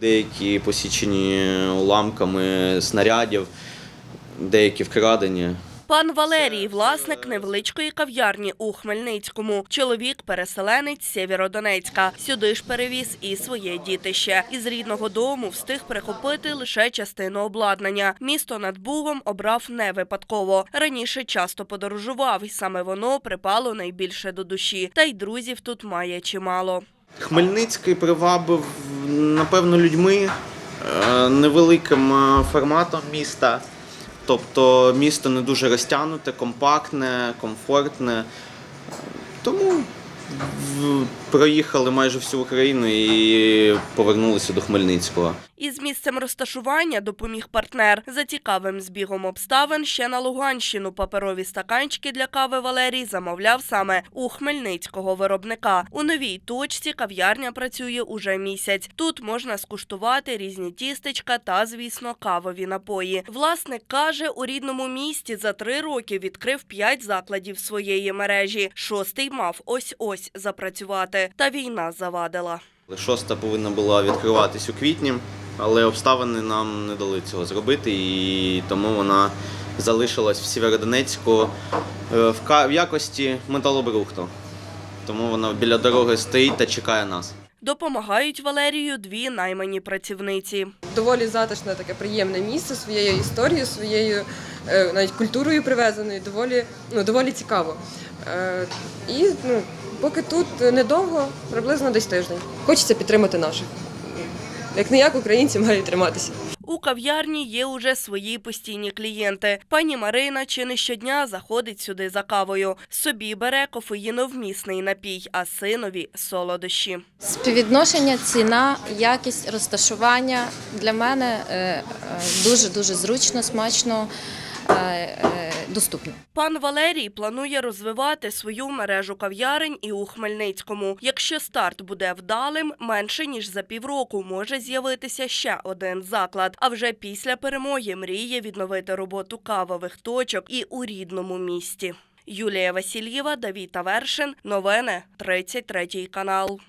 Деякі посічені уламками снарядів, деякі вкрадені. Пан Валерій, власник невеличкої кав'ярні у Хмельницькому. Чоловік переселенець Сєвєродонецька. Сюди ж перевіз і своє дітище. Із рідного дому встиг прихопити лише частину обладнання. Місто над Бугом обрав не випадково. Раніше часто подорожував, і саме воно припало найбільше до душі. Та й друзів тут має чимало. Хмельницький привабив, напевно, людьми, е, невеликим е, форматом міста. Тобто місто не дуже розтягнуте, компактне, комфортне. Тому проїхали майже всю Україну і повернулися до Хмельницького. Із місцем розташування допоміг партнер. За цікавим збігом обставин ще на Луганщину паперові стаканчики для кави Валерій замовляв саме у хмельницького виробника. У новій точці кав'ярня працює уже місяць. Тут можна скуштувати різні тістечка та, звісно, кавові напої. Власник каже, у рідному місті за три роки відкрив п'ять закладів своєї мережі. Шостий мав ось ось запрацювати. Та війна завадила. Шоста повинна була відкриватись у квітні, але обставини нам не дали цього зробити, і тому вона залишилась в Сєвєродонецьку е, в якості металобрухту. Тому вона біля дороги стоїть та чекає нас. Допомагають Валерію дві наймані працівниці. доволі затишне, таке приємне місце своєю історією, своєю е, навіть культурою привезеною, доволі, ну, доволі цікаво. Е, І ну, поки тут недовго, приблизно десь тиждень. Хочеться підтримати наших. Як не як українці мають триматися. У кав'ярні є уже свої постійні клієнти. Пані Марина чи не щодня заходить сюди за кавою. Собі бере кофеїновмісний напій, а синові солодощі. Співвідношення, ціна, якість розташування для мене дуже дуже зручно, смачно, е, е. Пан Валерій планує розвивати свою мережу кав'ярень і у Хмельницькому. Якщо старт буде вдалим, менше ніж за півроку може з'явитися ще один заклад. А вже після перемоги мріє відновити роботу кавових точок і у рідному місті. Юлія Васильєва, Давід Тавершин. Новини 33 канал.